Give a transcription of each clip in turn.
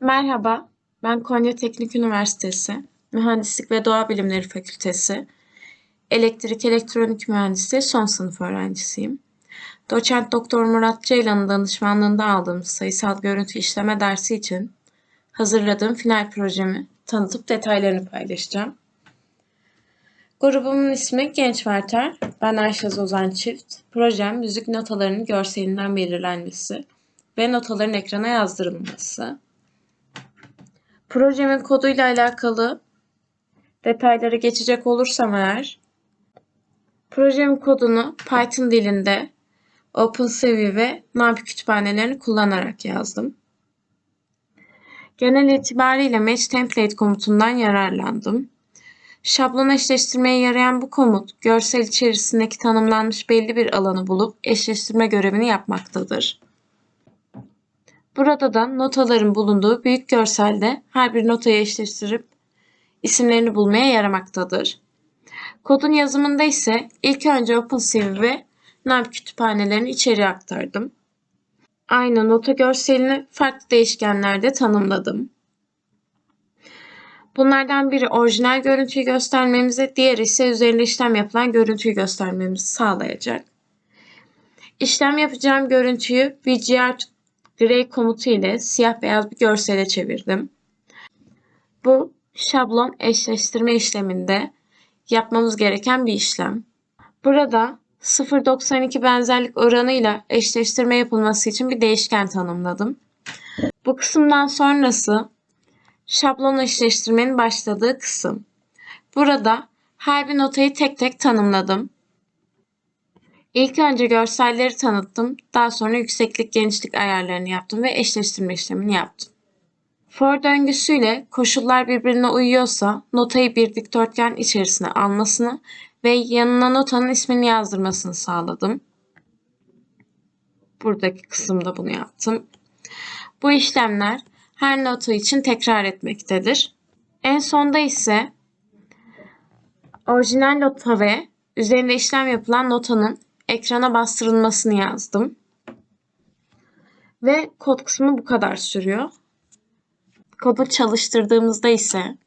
Merhaba, ben Konya Teknik Üniversitesi Mühendislik ve Doğa Bilimleri Fakültesi Elektrik Elektronik Mühendisliği son sınıf öğrencisiyim. Doçent Doktor Murat Ceylan'ın danışmanlığında aldığım sayısal görüntü işleme dersi için hazırladığım final projemi tanıtıp detaylarını paylaşacağım. Grubumun ismi Genç Verter. Ben Ayşe Ozan Çift. Projem müzik notalarının görselinden belirlenmesi ve notaların ekrana yazdırılması. Projemin koduyla alakalı detaylara geçecek olursam eğer, projemin kodunu Python dilinde OpenCV ve NumPy kütüphanelerini kullanarak yazdım. Genel itibariyle Match Template komutundan yararlandım. Şablon eşleştirmeye yarayan bu komut, görsel içerisindeki tanımlanmış belli bir alanı bulup eşleştirme görevini yapmaktadır. Burada da notaların bulunduğu büyük görselde her bir notayı eşleştirip isimlerini bulmaya yaramaktadır. Kodun yazımında ise ilk önce OpenCV ve NumPy kütüphanelerini içeriye aktardım. Aynı nota görselini farklı değişkenlerde tanımladım. Bunlardan biri orijinal görüntüyü göstermemize, diğeri ise üzerinde işlem yapılan görüntüyü göstermemizi sağlayacak. İşlem yapacağım görüntüyü VGR Gray komutu ile siyah beyaz bir görsele çevirdim. Bu şablon eşleştirme işleminde yapmamız gereken bir işlem. Burada 0.92 benzerlik oranıyla eşleştirme yapılması için bir değişken tanımladım. Bu kısımdan sonrası şablon eşleştirmenin başladığı kısım. Burada her bir notayı tek tek tanımladım. İlk önce görselleri tanıttım, daha sonra yükseklik genişlik ayarlarını yaptım ve eşleştirme işlemini yaptım. For döngüsüyle koşullar birbirine uyuyorsa notayı bir dikdörtgen içerisine almasını ve yanına notanın ismini yazdırmasını sağladım. Buradaki kısımda bunu yaptım. Bu işlemler her nota için tekrar etmektedir. En sonda ise orijinal nota ve üzerinde işlem yapılan notanın ekrana bastırılmasını yazdım. Ve kod kısmı bu kadar sürüyor. Kodu çalıştırdığımızda ise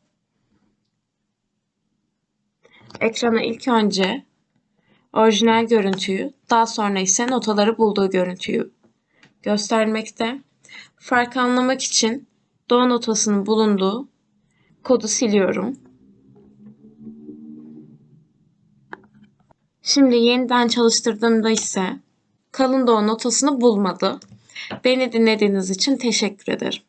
ekrana ilk önce orijinal görüntüyü, daha sonra ise notaları bulduğu görüntüyü göstermekte. Fark anlamak için do notasının bulunduğu kodu siliyorum. Şimdi yeniden çalıştırdığımda ise kalın do notasını bulmadı. Beni dinlediğiniz için teşekkür ederim.